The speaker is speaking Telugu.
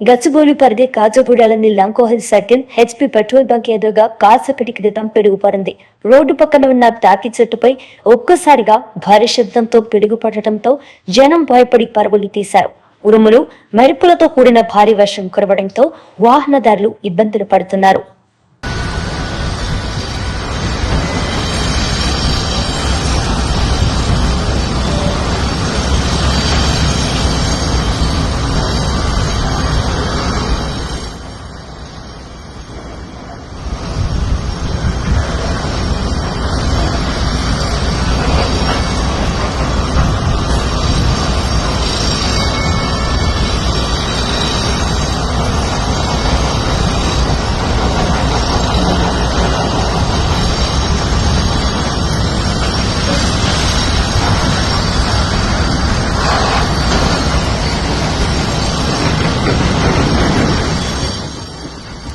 గచ్చిబౌలి పరిధి కాజగూడాలని Lanco hill circle HP petrol bunk ఎదురుగా కాసేపటి క్రితం పిడుగుపడింది రోడ్డు పక్కన ఉన్న తాకి చెట్టుపై ఒక్కసారిగా భారీ శబ్దంతో పిడుగు పడటంతో జనం భయపడి పరుగులు తీశారు. ఉరుములు మెరుపులతో కూడిన భారీ వర్షం కురవడంతో వాహనదారులు ఇబ్బందులు పడుతున్నారు.